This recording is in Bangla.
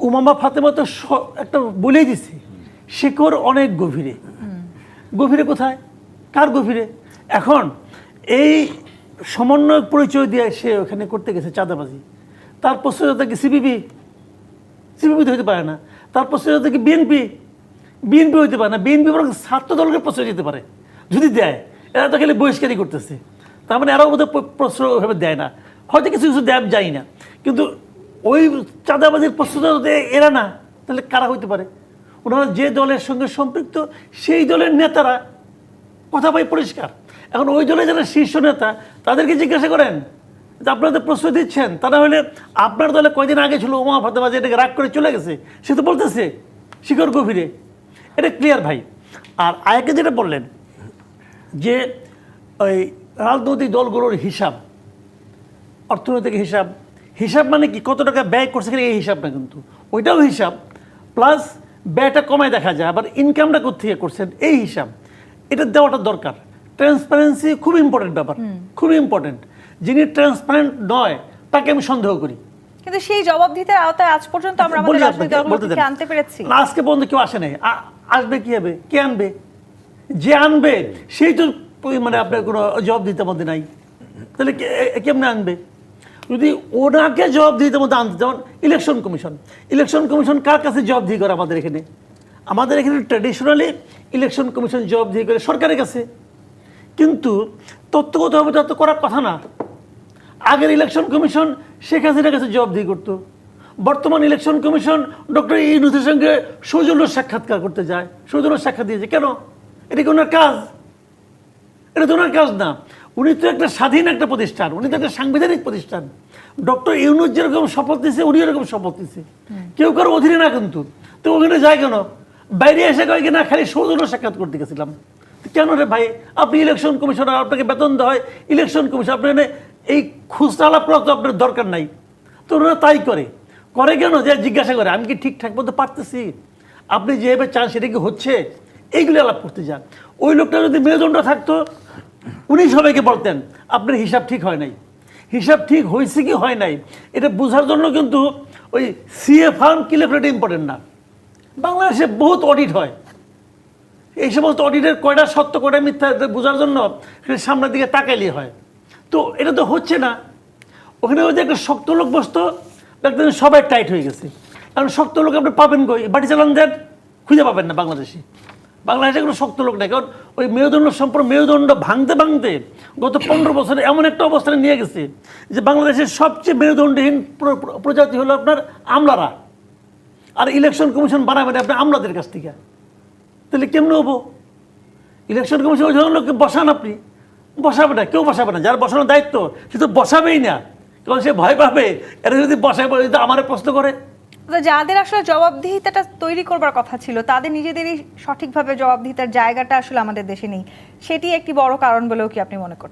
উমামা ফাতেমা তো একটা বলেই দিছি শিকড় অনেক গভীরে। গভীরে কোথায়? কার গভীরে? এখন এই সমন্বয় পরিচয় দিয়ে সে ওখানে করতে গেছে চাঁদাবাজি। তার প্রশ্রয়তা কি সিপিবি সিপিবি হইতে পারে না। তার প্রশ্রয়তা কি বিএনপি বিএনপি হইতে পারে না। বিএনপি বরং ছাত্র দলকে প্রশ্রয় দিতে পারে, যদি দেয়। এরা তো খালি বহিষ্কারই করতেছে। তার মানে এরাও বোধহয় প্র- প্রশ্রয় ওইভাবে দেয় না। হয়তো কিছু কিছু দেয় জানি না। কিন্তু ওই চাঁদাবাজির দেয় এরা না, তাহলে কারা হইতে পারে? ওনারা যে দলের সঙ্গে সম্পৃক্ত, সেই দলের নেতারা কথা পাই পরিষ্কার। এখন ওই দলের যারা শীর্ষ নেতা, তাদেরকে জিজ্ঞাসা করেন, যে আপনারা তো প্রশ্রয় দিচ্ছেন তা না হলে আপনার দলে কয়দিন আগে ছিল ওমা যে এটাকে রাগ করে চলে গেছে? সে তো বলতেছে, শিকড় গভীরে। এটা ক্লিয়ার ভাই। আর আয়াকে যেটা বললেন, যে ওই রাজনৈতিক দলগুলোর হিসাব, অর্থনৈতিক হিসাব হিসাব মানে কি? কত টাকা ব্যয় করছে কিনা এই হিসাব না কিন্তু। ওইটাও হিসাব প্লাস ব্যয়টা কমায় দেখা যায় আবার ইনকামটা কোথেকে করছেন? এই হিসাব। এটা দেওয়াটা দরকার। ট্রান্সপারেন্সি খুব ইম্পর্টেন্ট ব্যাপার খুব ইম্পর্টেন্ট যিনি ট্রান্সপারেন্ট নয় তাকে আমি সন্দেহ করি। কিন্তু সেই জবাবদিহিতার আওতায় আজ পর্যন্ত আমরা আমাদের রাজনৈতিক দলগুলোকে আনতে পেরেছি? আজকে পর্যন্ত কেউ আসে নাই। আসবে কি হবে? কে আনবে? যে আনবে সেই তো মানে আপনার কোনো জবাব দিতে মধ্যে নাই। তাহলে কেমনে আনবে? যদি ওনাকে জবাব দিতে মধ্যে আনতে যেমন ইলেকশন কমিশন ইলেকশন কমিশন কার কাছে জবাব দিয়ে করে আমাদের এখানে? আমাদের এখানে ট্র্যাডিশনালি ইলেকশন কমিশন জবাব দিয়ে করে সরকারের কাছে। কিন্তু তত্ত্বগতভাবে তত করার কথা না। আগের ইলেকশন কমিশন শেখ হাসিনার কাছে জবাবদিহি করতো। বর্তমান ইলেকশন কমিশন ডক্টর ইউনুসের সঙ্গে সৌজন্য সাক্ষাৎকার করতে যায়। সৌজন্য সাক্ষাৎ দিয়েছে। কেন? এটা কি ওনার কাজ? এটা তো ওনার কাজ না। উনি তো একটা স্বাধীন একটা প্রতিষ্ঠান উনি তো একটা সাংবিধানিক প্রতিষ্ঠান। ডক্টর ইউনুস যেরকম শপথ দিচ্ছে উনি এরকম শপথ দিচ্ছে কেউ কারও অধীনে না কিন্তু। তো ওখানে যায় কেন? বাইরে এসে কয় কিনা খালি সৌজন্য সাক্ষাৎ করতে গেছিলাম। কেন রে ভাই? আপনি ইলেকশন কমিশনার আপনাকে বেতন দেওয়া হয়। ইলেকশন কমিশন আপনার এই খুচরা আলাপ করা তো আপনার দরকার নাই। তো ওনারা তাই করে। করে কেন? যে জিজ্ঞাসা করে আমি কি ঠিকঠাক মতো পারতেছি? আপনি যেভাবে চান সেটা কি হচ্ছে? এইগুলি আলাপ করতে যান। ওই লোকটা যদি মেরুদণ্ড থাকতো উনি সবাইকে বলতেন, আপনার হিসাব ঠিক হয় নাই। হিসাব ঠিক হয়েছে কি হয় নাই, এটা বোঝার জন্য কিন্তু ওই সিএ ফার্ম কিলেফ্রেট ইম্পর্টেন্ট না। বাংলাদেশে বহুত অডিট হয়। এই সমস্ত অডিটের কয়টা সত্য, কয়টা মিথ্যা বোঝার জন্য সামনের দিকে তাকাইলে হয়। তো এটা তো হচ্ছে না। ওখানে ওই যে একটা শক্ত লোক বসতো, দেখতেন সবাই টাইট হয়ে গেছে। কারণ শক্ত লোক আপনি পাবেন কই? বাটি চালান দেন খুঁজে পাবেন না বাংলাদেশে। বাংলাদেশে কোনো শক্ত লোক নেই। কারণ ওই মেরুদণ্ড সম্পর্ক, মেরুদণ্ড ভাঙতে ভাঙতে গত পনেরো বছরে এমন একটা অবস্থানে নিয়ে গেছে যে বাংলাদেশের সবচেয়ে মেরুদণ্ডহীন প্র- প্র- প্রজাতি হলো আপনার আমলারা। আর ইলেকশন কমিশন বানাবেন আপনি আমলাদের কাছ থেকে। তাহলে কেমনে হব? ইলেকশন কমিশন ওই ধরনের লোককে বসান আপনি। বসাবে না, কেউ বসাবে না। যার বসানোর দায়িত্ব সে তো বসাবেই না। কারণ সে ভয় পাবে। এরা যদি বসায় যদি আমার প্রশ্ন করে। যাদের আসলে জবাবদিহিতাটা তৈরি করবার কথা ছিল, তাদের নিজেদেরই সঠিকভাবে জবাবদিহিতার জায়গাটা আসলে আমাদের দেশে নেই। সেটি একটি বড় কারণ বলেও কি আপনি মনে করছেন?